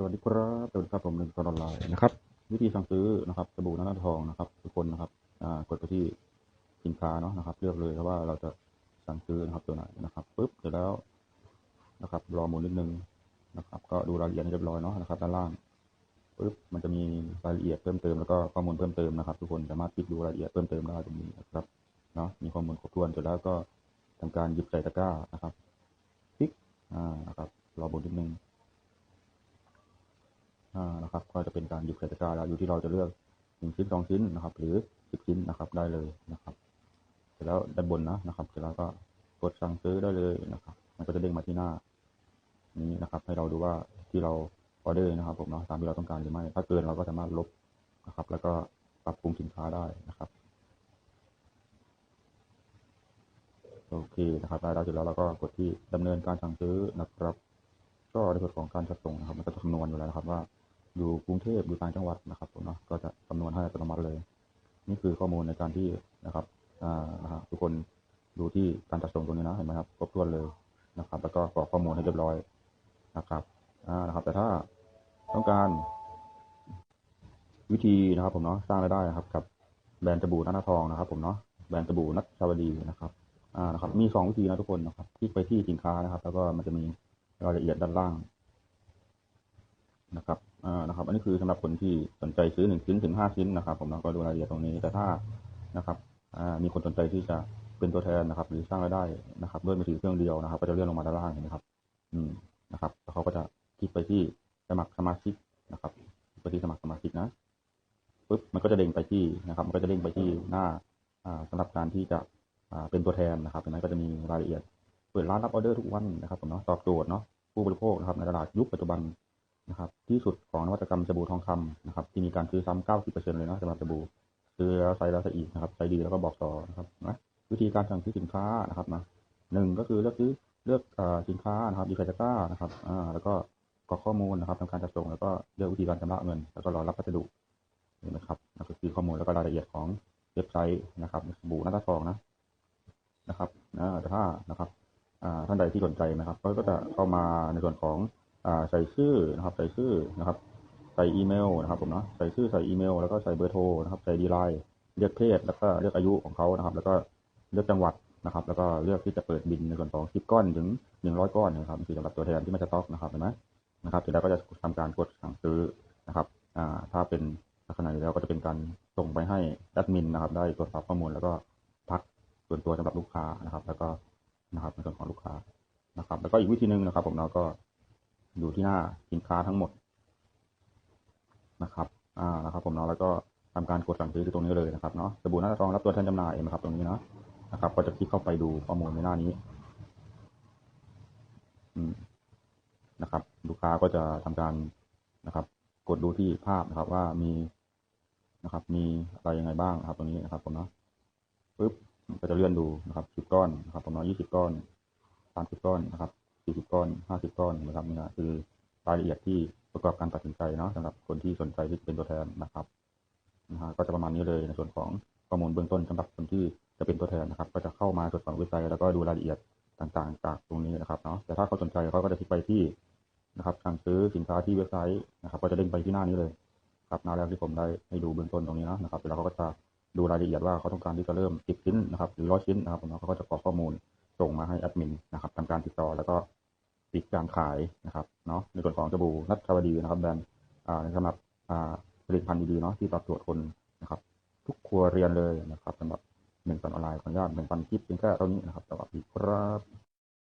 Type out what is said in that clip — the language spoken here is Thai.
สวัสดีครับสวัสดีครับผมหนึ่งตอนออนไลน์นะครับ วิธีสั่งซื้อนะครับสบู่หน้าทองนะครับ ทุกคนนะครับอ่ากดไปที่สินค้าเนาะนะครับ เลือกเลยว่าเราจะสั่งซื้อนะครับตัวไหนนะครับปุ๊บเสร็จแล้วนะครับ รอหมุนนิดนึงนะครับ ก็ดูรายละเอียดให้เรียบร้อยเนาะนะครับด้านล่างปุ๊บมันจะมีรายละเอียดเพิ่มเติมแล้วก็ข้อมูลเพิ่มเติมนะครับ ทุกคนสามารถคลิกดูรายละเอียดเพิ่มเติมได้ตรงนี้นะครับเนาะมีข้อมูลครบถ้วนเสร็จแล้วก็ทำการหยิบใส่ตะกร้านะครับคลิกอ่านะครับรอหมุนนิดนึง นะครับ ก็จะเป็นการหยิบใส่ตะกร้าแล้วอยู่ที่เราจะเลือกหนึ่งชิ้นสองชิ้นนะครับ หรือสิบชิ้นนะครับได้เลยนะครับ เสร็จแล้วด้านบนนะนะครับ เสร็จแล้วก็กดสั่งซื้อได้เลยนะครับ มันก็จะเด้งมาที่หน้า นี้นะครับ ให้เราดูว่าที่เราออเดอร์นะครับ ผมเนาะตามที่เราต้องการหรือไม่ ถ้าเกินเราก็สามารถลบนะครับ แล้วก็ปรับปรุงสินค้าได้นะครับโอเคนะครับได้แล้วเสร็จแล้วเราก็กดที่ดำเนินการสั่งซื้อนะครับ ก็ในส่วนของการจัดส่งนะครับ มันก็จะคำนวณอยู่แล้วนะครับว่า อยู่กรุงเทพอยู่ต่างจังหวัดนะครับผมเนาะก็จะคำนวณให้อัตโนมัติเลย นี่คือข้อมูลในการที่นะครับอ่านะครับทุกคนดูที่การจัดส่งตรงนี้นะเห็นไหมครับครบถ้วนเลยนะครับ แล้วก็กรอกข้อมูลให้เรียบร้อยนะครับอ่านะครับ แต่ถ้าต้องการวิธีนะครับ ผมเนาะสร้างรายได้นะครับ กับแบรนด์สบู่นัททองนะครับ ผมเนาะแบรนด์สบู่นัทชาวดีนะครับอ่านะครับ มีสองวิธีนะทุกคนนะครับคลิกไปที่สินค้านะครับ แล้วก็มันจะมีรายละเอียดด้านล่างนะครับ อ่านะครับ อันนี้คือสำหรับคนที่สนใจซื้อหนึ่งชิ้นถึงห้าชิ้นนะครับ ผมเนาะก็ดูรายละเอียดตรงนี้แต่ถ้านะครับอ่ามีคนสนใจที่จะเป็นตัวแทนนะครับ หรือสร้างรายได้นะครับ ด้วยมือถือเครื่องเดียวนะครับ ก็จะเลื่อนลงมาด้านล่างเห็นไหมครับ อืมนะครับแล้วเขาก็จะคลิกไปที่สมัครสมาชิกนะครับไปที่สมัครสมาชิกนะปุ๊บมันก็จะเด้งไปที่นะครับ มันก็จะเด้งไปที่หน้าอ่าสำหรับการที่จะอ่าเป็นตัวแทนนะครับเห็นไหมก็จะมีรายละเอียด เปิดร้านรับออเดอร์ทุกวันนะครับผมเนาะตอบโจทย์เนาะผู้บริโภคนะครับในตลาดยุคปัจจุบันนะครับ ที่สุด ของนวัตกรรมสบู่ทองคำนะครับที่มีการซื้อซ้ำ90%เลยนะสำหรับสบู่ซื้อแล้วใช้แล้วใช้อีกนะครับใช้ดีแล้วก็บอกต่อนะครับนะวิธีการสั่งซื้อสินค้านะครับนะหนึ่งก็คือเลือกซื้อเลือกอ่อสินค้านะครับดีไซตะกร้านะครับอ่าแล้วก็กรอกข้อมูลนะครับทำการจัดส่งแล้วก็เลือกวิธีการชำระเงิน แล้วก็รอรับพัสดุเห็นไหมครับนั่นก็คือข้อมูลแล้วก็รายละเอียดของเว็บไซต์นะครับสบู่หน้าตาทองนะนะครับนะแต่ถ้านะครับอ่าท่านใดที่สนใจนะครับ ก็ก็จะเข้ามาในส่วนของอ่าใส่ชื่อนะครับ ใส่ชื่อนะครับ ใส่อีเมลนะครับผมเนาะใส่ชื่อใส่อีเมล แล้วก็ใส่เบอร์โทรนะครับใส่ดีไลน์เลือกเพศแล้วก็เลือกอายุของเขานะครับ แล้วก็เลือกจังหวัดนะครับ แล้วก็เลือกที่จะเปิดบินในส่วนของสิบก้อนถึงหนึ่งร้อยก้อนนะครับคือสำหรับตัวแทนที่ไม่สต็อกนะครับเห็นไหมนะครับเสร็จแล้วก็จะทำการกดสั่งซื้อนะครับอ่าถ้าเป็นลักษณะนี้แล้วก็จะเป็นการส่งไปให้แอดมินนะครับ ได้ตรวจสอบข้อมูลแล้วก็พักส่วนตัวสำหรับลูกค้านะครับ แล้วก็นะครับในส่วนของลูกค้านะครับ แล้วก็อีกวิธีหนึ่งนะครับ ผมเราก็ดูที่หน้าสินค้าทั้งหมด นะครับอ่านะครับ ผมเนาะแล้วก็ทำการกดสั่งซื้อที่ตรงนี้เลยนะครับเนาะสบู่หน้าทองรับตัวแทนจำหน่ายนะครับ ตรงนี้เนาะนะครับ ก็จะคลิกเข้าไปดูข้อมูลในหน้านี้อืมนะครับ ลูกค้าก็จะทำการนะครับ กดดูที่ภาพนะครับ ว่ามีนะครับ มีอะไรยังไงบ้างครับ ตรงนี้นะครับ ผมเนาะปึ๊บก็จะเลื่อนดูนะครับสิบก้อนนะครับ ผมเน้อยยี่สิบก้อนสามสิบก้อนนะครับสี่สิบก้อนห้าสิบก้อนนะครับนี่นะคือรายละเอียดที่ ประกอบการตัดสินใจเนาะสำหรับคนที่สนใจที่จะเป็นตัวแทนนะครับนะฮะก็จะประมาณนี้เลยในส่วนของข้อมูลเบื้องต้นสำหรับคนที่จะเป็นตัวแทนนะครับ ก็จะเข้ามาตรวจสอบเว็บไซต์แล้วก็ดูรายละเอียดต่างๆ จากตรงนี้นะครับเนาะแต่ถ้าเขาสนใจเขาก็จะคลิกไปที่นะครับสั่งซื้อสินค้าที่เว็บไซต์นะครับก็จะเด้งไปที่หน้านี้เลยครับหน้าแรกที่ผมได้ให้ดูเบื้องต้นตรงนี้นะนะครับเสร็จแล้วเขาก็จะดูรายละเอียดว่าเขาต้องการที่จะเริ่ม10ชิ้นนะครับหรือร้อยชิ้นนะครับเขาก็จะกรอกข้อมูลส่งมาให้แอดมินนะครับทำการติดต่อแล้วก็ ปิดการขายนะครับเนาะในส่วนของสบู่นัทชวดีนะครับแบรนด์สำหรับผลิตภัณฑ์ดีๆเนาะที่ตอบโจทย์คนนะครับ ทุกครัวเรือนเลยนะครับสำหรับหนึ่งตันออนไลน์ขออนุญาตหนึ่งปันคลิปเพียงแค่เท่านี้นะครับสวัสดีครับ